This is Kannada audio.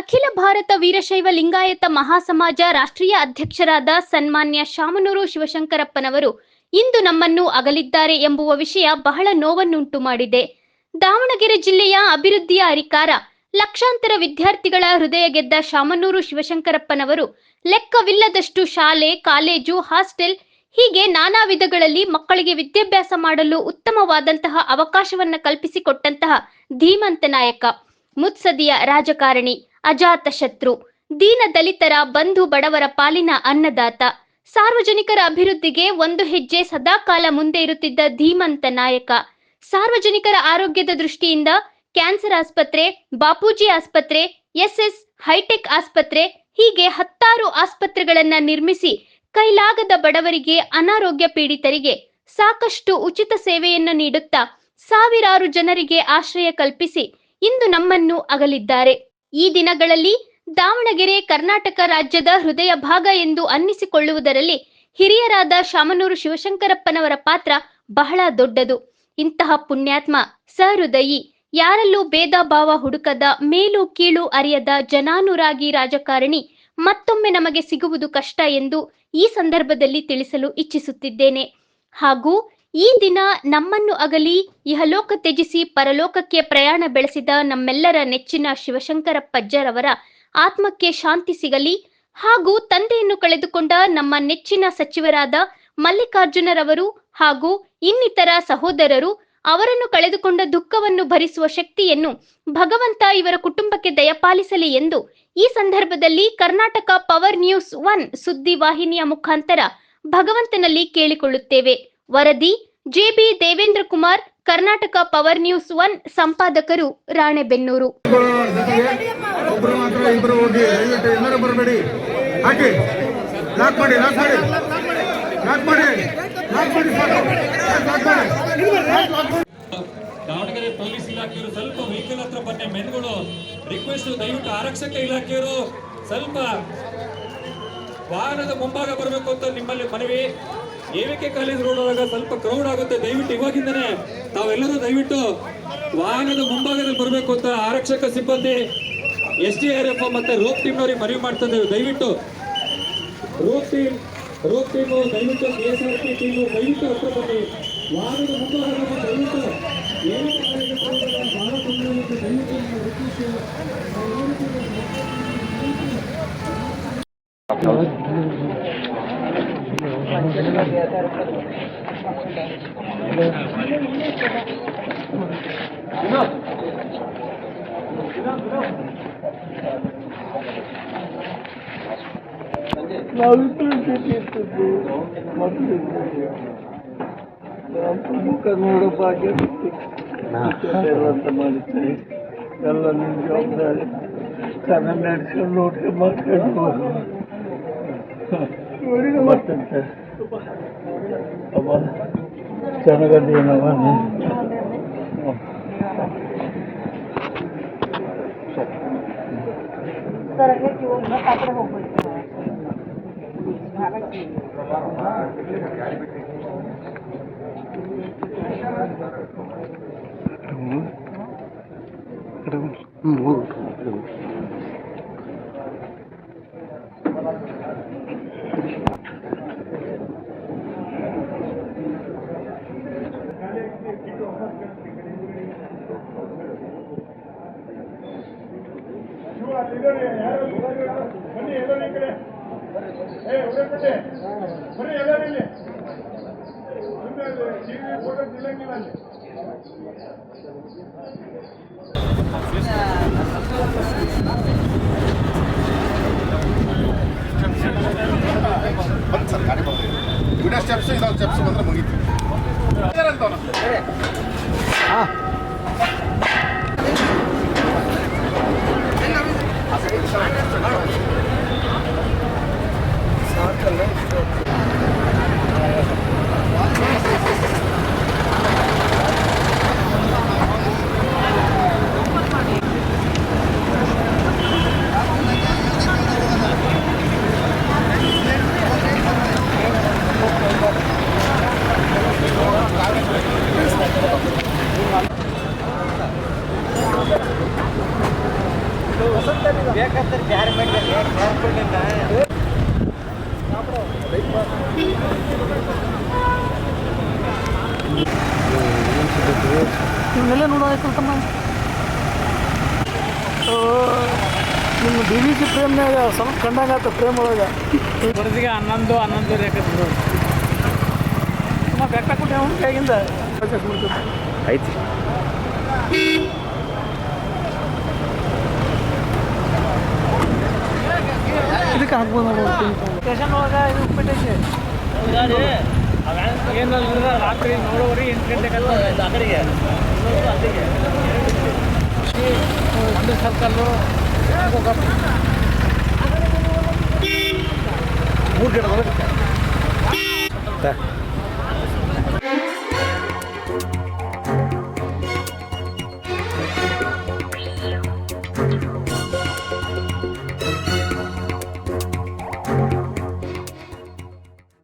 ಭಾರತ ವೀರಶೈವ ಲಿಂಗಾಯತ ಮಹಾಸಮಾಜ ರಾಷ್ಟ್ರೀಯ ಅಧ್ಯಕ್ಷರಾದ ಸನ್ಮಾನ್ಯ ಶಾಮನೂರು ಶಿವಶಂಕರಪ್ಪನವರು ಇಂದು ನಮ್ಮನ್ನು ಅಗಲಿದ್ದಾರೆ ಎಂಬುವ ವಿಷಯ ಬಹಳ ನೋವನ್ನುಂಟು ಮಾಡಿದೆ. ದಾವಣಗೆರೆ ಜಿಲ್ಲೆಯ ಅಭಿವೃದ್ಧಿಯ ಅರಿಕಾರ ಲಕ್ಷಾಂತರ ವಿದ್ಯಾರ್ಥಿಗಳ ಹೃದಯ ಗೆದ್ದ ಶಾಮನೂರು ಶಿವಶಂಕರಪ್ಪನವರು ಲೆಕ್ಕವಿಲ್ಲದಷ್ಟು ಶಾಲೆ, ಕಾಲೇಜು, ಹಾಸ್ಟೆಲ್ ಹೀಗೆ ನಾನಾ ವಿಧಗಳಲ್ಲಿ ಮಕ್ಕಳಿಗೆ ವಿದ್ಯಾಭ್ಯಾಸ ಮಾಡಲು ಉತ್ತಮವಾದಂತಹ ಅವಕಾಶವನ್ನ ಕಲ್ಪಿಸಿಕೊಟ್ಟಂತಹ ಧೀಮಂತ ನಾಯಕ. ಮುತ್ಸದಿಯ ರಾಜಕಾರಣಿ ಅಜಾತ ಶತ್ರು ದೀನ ದಲಿತರ ಬಂಧು ಬಡವರ ಪಾಲಿನ ಅನ್ನದಾತ, ಸಾರ್ವಜನಿಕರ ಅಭಿವೃದ್ಧಿಗೆ ಒಂದು ಹೆಜ್ಜೆ ಸದಾಕಾಲ ಮುಂದೆ ಇರುತ್ತಿದ್ದ ಧೀಮಂತ ನಾಯಕ, ಸಾರ್ವಜನಿಕರ ಆರೋಗ್ಯದ ದೃಷ್ಟಿಯಿಂದ ಕ್ಯಾನ್ಸರ್ ಆಸ್ಪತ್ರೆ, ಬಾಪೂಜಿ ಆಸ್ಪತ್ರೆ, ಎಸ್ಎಸ್ ಹೈಟೆಕ್ ಆಸ್ಪತ್ರೆ, ಹೀಗೆ ಹತ್ತಾರು ಆಸ್ಪತ್ರೆಗಳನ್ನ ನಿರ್ಮಿಸಿ ಕೈಲಾಗದ ಬಡವರಿಗೆ ಅನಾರೋಗ್ಯ ಪೀಡಿತರಿಗೆ ಸಾಕಷ್ಟು ಉಚಿತ ಸೇವೆಯನ್ನು ನೀಡುತ್ತಾ ಸಾವಿರಾರು ಜನರಿಗೆ ಆಶ್ರಯ ಕಲ್ಪಿಸಿ ಇಂದು ನಮ್ಮನ್ನು ಅಗಲಿದ್ದಾರೆ. ಈ ದಿನಗಳಲ್ಲಿ ದಾವಣಗೆರೆ ಕರ್ನಾಟಕ ರಾಜ್ಯದ ಹೃದಯ ಭಾಗ ಎಂದು ಅನ್ನಿಸಿಕೊಳ್ಳುವುದರಲ್ಲಿ ಹಿರಿಯರಾದ ಶಾಮನೂರು ಶಿವಶಂಕರಪ್ಪನವರ ಪಾತ್ರ ಬಹಳ ದೊಡ್ಡದು. ಇಂತಹ ಪುಣ್ಯಾತ್ಮ, ಸಹೃದಯಿ, ಯಾರಲ್ಲೂ ಭೇದ ಭಾವ ಹುಡುಕದ, ಮೇಲು ಕೀಳು ಅರಿಯದ ಜನಾನುರಾಗಿ ರಾಜಕಾರಣಿ ಮತ್ತೊಮ್ಮೆ ನಮಗೆ ಸಿಗುವುದು ಕಷ್ಟ ಎಂದು ಈ ಸಂದರ್ಭದಲ್ಲಿ ತಿಳಿಸಲು ಇಚ್ಛಿಸುತ್ತಿದ್ದೇನೆ. ಹಾಗೂ ಈ ದಿನ ನಮ್ಮನ್ನು ಅಗಲಿ, ಇಹಲೋಕ ತ್ಯಜಿಸಿ ಪರಲೋಕಕ್ಕೆ ಪ್ರಯಾಣ ಬೆಳೆಸಿದ ನಮ್ಮೆಲ್ಲರ ನೆಚ್ಚಿನ ಶಿವಶಂಕರ ಶಿವಶಂಕರಪ್ಪಜ್ಜರವರ ಆತ್ಮಕ್ಕೆ ಶಾಂತಿ ಸಿಗಲಿ ಹಾಗೂ ತಂದೆಯನ್ನು ಕಳೆದುಕೊಂಡ ನಮ್ಮ ನೆಚ್ಚಿನ ಸಚಿವರಾದ ಮಲ್ಲಿಕಾರ್ಜುನರವರು ಹಾಗೂ ಇನ್ನಿತರ ಸಹೋದರರು ಅವರನ್ನು ಕಳೆದುಕೊಂಡ ದುಃಖವನ್ನು ಭರಿಸುವ ಶಕ್ತಿಯನ್ನು ಭಗವಂತ ಇವರ ಕುಟುಂಬಕ್ಕೆ ದಯಪಾಲಿಸಲಿ ಎಂದು ಈ ಸಂದರ್ಭದಲ್ಲಿ ಕರ್ನಾಟಕ ಪವರ್ ನ್ಯೂಸ್ ಒನ್ ಸುದ್ದಿ ವಾಹಿನಿಯ ಮುಖಾಂತರ ಭಗವಂತನಲ್ಲಿ ಕೇಳಿಕೊಳ್ಳುತ್ತೇವೆ. ವರದಿ JB Devendra Kumar, Karnataka power news one ಸಂಪಾದಕರು, Ranebennur. Davanagere police ಇಲಾಖೆಯವರು ಸ್ವಲ್ಪ ವೆಹಿಕಲ್ ಹತ್ರ ಬನ್ನಿ ಮೆನ್ಗಳು ರಿಕ್ವೆಸ್ಟ್ ದಯವಿಟ್ಟು ಆರಕ್ಷಕ ಇಲಾಖೆಯವರು ಸ್ವಲ್ಪ ವಾಹನದ ಮುಂಭಾಗ ಬರಬೇಕು ಅಂತ ನಿಮ್ಮಲ್ಲಿ ಮನವಿ. ಎವಿಕೆ ಕಾಲೇಜ್ ರೋಡ್ ಒಳಗ ಸ್ವಲ್ಪ ಕ್ರೌಡ್ ಆಗುತ್ತೆ? ದಯವಿಟ್ಟು ಇವಾಗಿಂದನೇ ತಾವೆಲ್ಲರೂ ದಯವಿಟ್ಟು ವಾಹನದ ಮುಂಭಾಗದಲ್ಲಿ ಬರಬೇಕು ಅಂತ ಆರಕ್ಷಕ ಸಿಬ್ಬಂದಿ ಎಸ್ ಡಿ ಆರ್ ಎಫ್ ಮತ್ತೆ ರೋಪ್ ಟೀಮ್ನವ್ರಿಗೆ ಮನವಿ ಮಾಡ್ತಾ ಇದ್ದೇವೆ. ದಯವಿಟ್ಟು ರೋಪ್ ಟೀಮ್ ರೋಪ್ ಟೀಮು ದಯವಿಟ್ಟು K S R P team ದಯವಿಟ್ಟು ಹತ್ರ ಬನ್ನಿ. ವಾಹನದ ಮುಂಭಾಗದಲ್ಲಿ ದಯವಿಟ್ಟು. ದಯವಿಟ್ಟು ನಿಮ್ಮ ರಿಕ್ವೆಸ್ಟ್ ನಾವಿಬ್ಬರು ಜೊತೆ ಇರ್ತಿದ್ವಿ ಮಕ್ಕಳಿದ್ವಿ ಮುಖ ನೋಡೋ ಭಾಗ್ಯ ಎಲ್ಲ ಅಂತ ಮಾಡಿದ್ವಿ ಎಲ್ಲ ನಿಮ್ಮ ಜವಾಬ್ದಾರಿ ಚೆನ್ನಾಗಿ ನಡೆಸ್ಕೊಂಡು ನೋಡ್ಕೊಂಡು ಮಾಡ್ಕೊಂಡು ಮತ್ತಂತೆ Apa? Sana ganti naman eh. Oh. तरंगे जीवन में पात्र हो गई ಬಂತ ಸರ್ ಗಾಡಿ ಬಂದ್ರೆ ವಿಡಿಯೋ ಸ್ಟೆಪ್ಸ್ ಇದೊಂದು ಸ್ಟೆಪ್ಸ್ ಬಂದ್ರೆ ಮುಗೀತು ಅಂತ ಬೇಕಾದ್ರೆ ಬ್ಯಾರೆ ಇವನ್ನೆಲ್ಲ ನೋಡೋದಕ್ಕಂತಮ್ಮ ನಿಮ್ಮ ಡಿ ವಿ ಜಿ ಪ್ರೇಮ್ನಾಗ ಸ್ವಲ್ಪ ಕಂಡಾಗ ಆತ ಪ್ರೇಮ್ ಒಳಗೆ. ಬಡದಿಗೆ ಹನ್ನೊಂದು ಹನ್ನೊಂದು ರೇಖೆ ಬೆಟ್ಟ ಕೊಟ್ಟೆ ಅವ್ನ ಕೈಗಿಂದ. ಐತಿ ಇದಕ್ಕೆ ಹಾಕ್ಬೋದು ಸ್ಟೇಷನ್ ಒಳಗೆ ಇದು ಉಪ್ಪಿಟ್ಟೈತೆ ರಾತ್ರಿ ನೋಡೋರಿ ಎಂಟು ಗಂಟೆಗೆ ಒಂದು ಸರ್ಕಲ್ಲು ಮೂರು ಗಂಟೆ